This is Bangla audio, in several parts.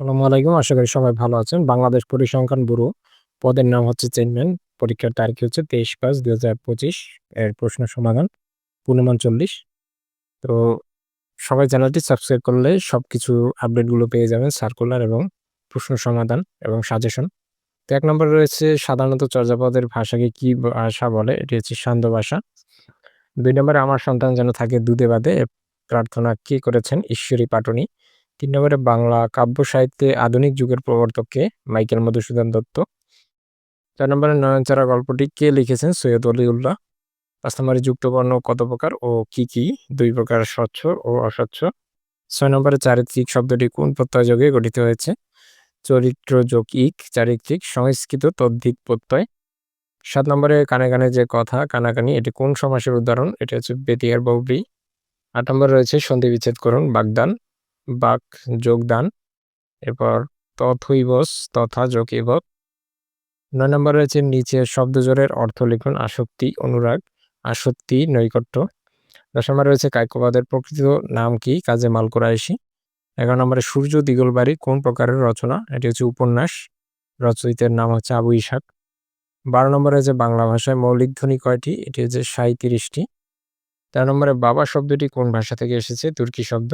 আসসালামু আলাইকুম। আশা করি সবাই ভালো আছেন। বাংলাদেশ পরিসংখ্যান ব্যুরো পদের নাম হচ্ছে চেয়ারম্যান। পরীক্ষার তারিখ হচ্ছে ২৩/৫/২০২৫ এর প্রশ্ন সমাধান পূর্ণমান ৪০। তো সবাই চ্যানেলটি সাবস্ক্রাইব করলে সবকিছু আপডেটগুলো পেয়ে যাবেন, সার্কুলার এবং প্রশ্ন সমাধান এবং সাজেশন। তো এক নম্বরে রয়েছে সাধারণত চর্যাপদের ভাষাকে কি ভাষা বলে? এটি হচ্ছে সান্ধ্য ভাষা। দুই নম্বরে, আমার সন্তান যেন থাকে দুধে বাদে, প্রার্থনা কে করেছেন? ঈশ্বরী পাটনি। ৩ নম্বরে বাংলা কাব্য সাহিত্যে আধুনিক যুগের প্রবর্তক কে? মাইকেল মধুসূদন দত্ত। চার নম্বরে নয়নচারা গল্পটি কে লিখেছেন? সৈয়দ অলিউল্লাহ। ৫ নম্বরে যুক্তবর্ণ কত প্রকার ও কি, কি? দুই প্রকার স্বচ্ছ ও অস্বচ্ছ। ছয় নম্বরে চারিত্রিক শব্দটি কোন প্রত্যয় যোগে গঠিত হয়েছে? চরিত্র যোগ ইক চারিত্রিক সংস্কৃত তদ্ধিত প্রত্যয়। সাত নম্বরে কানে, কানে যে কথা কানাকানি এটি কোন সমাসের উদাহরণ? এটি হচ্ছে বেতিয়ার বহুব্রী। ৮ নম্বরে রয়েছে সন্ধি বিচ্ছেদ করুন বাগদান, বাক যোগদান। এরপর তথৈবচ তথা যোগ নয় ৯ নম্বরে রয়েছে নিচের শব্দজোড়ের অর্থ লিখুন আসক্তি, অনুরাগ, আসক্তি, নৈকট্য। ১০ নম্বরে রয়েছে কায়কবাদের প্রকৃত নাম কি? কাজে মাল কুরাইশি। ১১ নম্বরে সূর্য দিগলবাড়ি কোন প্রকারের রচনা? এটি হচ্ছে উপন্যাস। রচয়িতার নাম হচ্ছে আবু ইসহাক। ১২ নম্বরে রয়েছে বাংলা ভাষায় মৌলিক ধ্বনি কয়টি? এটি হচ্ছে ৩৭টি। ১৩ নম্বরে বাবা শব্দটি কোন ভাষা থেকে এসেছে? তুর্কি শব্দ।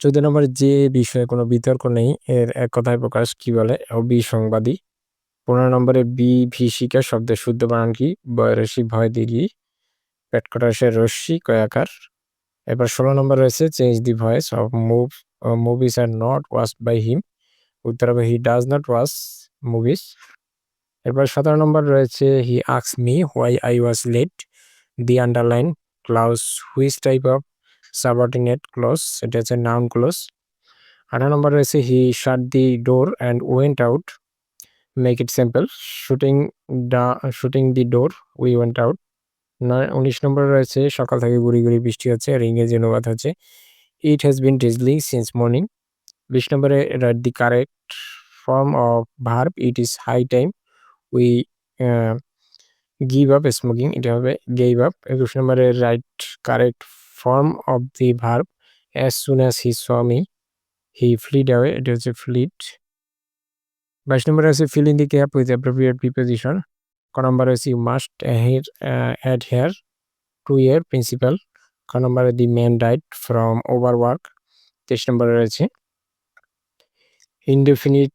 ১৪ নম্বরে যে বিষয়ে কোনো বিতর্ক নেই, এর এক কথায় প্রকাশ কি বলে? অবিসংবাদী। ১৫ নম্বরে বিভীষিকা শব্দের শুদ্ধ বানান কি? বয়রসি ভয় দীর্ঘি পেটকটাসের রশ্মি কয়াকার। এরপর ১৬ নম্বর রয়েছে change the voice of move movies are not watch by him. উত্তর হবে he does not watch movies. এরপর ১৭ নম্বর রয়েছে he আক্স me why I was late the underline clause which type of subordinate clause এটা হচ্ছে নাউন ক্লজ। ১৮ নম্বর রয়েছে he shut the door and went out make it simple shutting the shutting the door we went out. ১৯ নম্বরে রয়েছে সকাল থেকে গুড়ি, গুড়ি বৃষ্টি হচ্ছে এর ইংরেজি অনুবাদ হচ্ছে it has been drizzling since morning. ২০ নম্বরে write the correct form of verb it is high time we give up smoking এটা হবে গেভ আপ। ২১ নম্বরে write correct form of the verb as soon as he saw me he fled away এটা হচ্ছে ফ্লিড। ২২ নম্বরে আছে fill in the gap with appropriate preposition. ক নম্বরে আছে you must adhere adhere to your principle. ক নম্বরে the man died from overwork. ২৩ নম্বরে রয়েছে indefinite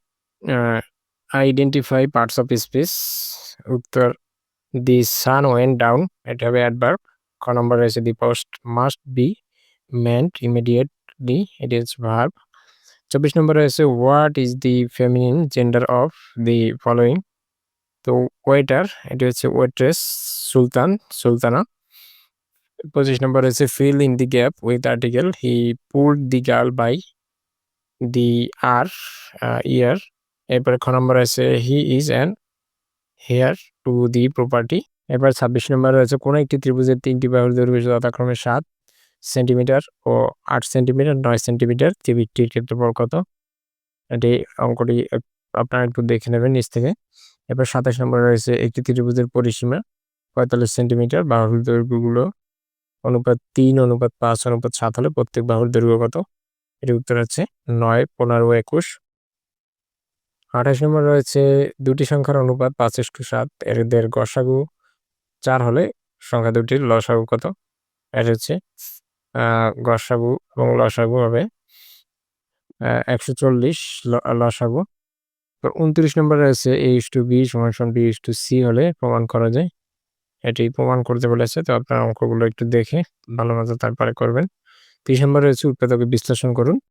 identify parts of speech. উত্তর দি সান ওয়েন্ট ডাউন এটা হবে অ্যাডভার্ব। খ নম্বরে রয়েছে the post must be meant immediately it is verb. ২৪ নম্বরে রয়েছে what is the feminine gender of the following. তো ওয়েটার এটি হচ্ছে ওয়েট্রেস, সুলতান, সুলতানা। ২৫ নম্বর রয়েছে fill in the gap with article he pulled the girl by the R ear. এরপরে খ নম্বর রয়েছে he is an heir to the property. এরপর ২৬ নম্বর রয়েছে কোনো একটি ত্রিভুজের তিনটি বাহুর দৈর্ঘ্য যথাক্রমে সাত সেন্টিমিটার ও আট সেন্টিমিটার নয় সেন্টিমিটার ত্রিভুজটির ক্ষেত্রফল কত? এটি অঙ্কটি আপনারা একটু দেখে নেবেন নিচ থেকে। এরপর ২৭ নম্বরে রয়েছে একটি ত্রিভুজের পরিসীমা ৪৫ সেন্টিমিটার বাহুর দৈর্ঘ্যগুলো অনুপাত তিন অনুপাত পাঁচ অনুপাত সাত হলে প্রত্যেক বাহুর দৈর্ঘ্য কত? এটি উত্তর হচ্ছে ৯, ১৫, ২১। ২৮ নম্বর রয়েছে দুটি সংখ্যার অনুপাত ৫:৭ এদের গসাগু ৪ হলে সংখ্যা দুটির লসাগু কত? এটা হচ্ছে গসাগু এবং লসাগু হবে ১৪০ ল, লসাগু। তো ২৯ নম্বরে রয়েছে a:b সমান বি ইস টু সি হলে প্রমাণ করা যায়। এটি প্রমাণ করতে বলেছে, তো আপনারা অঙ্কগুলো একটু দেখে ভালো মতো তারপরে করবেন। ৩০ নম্বরে রয়েছে, উৎপাদকে বিশ্লেষণ করুন।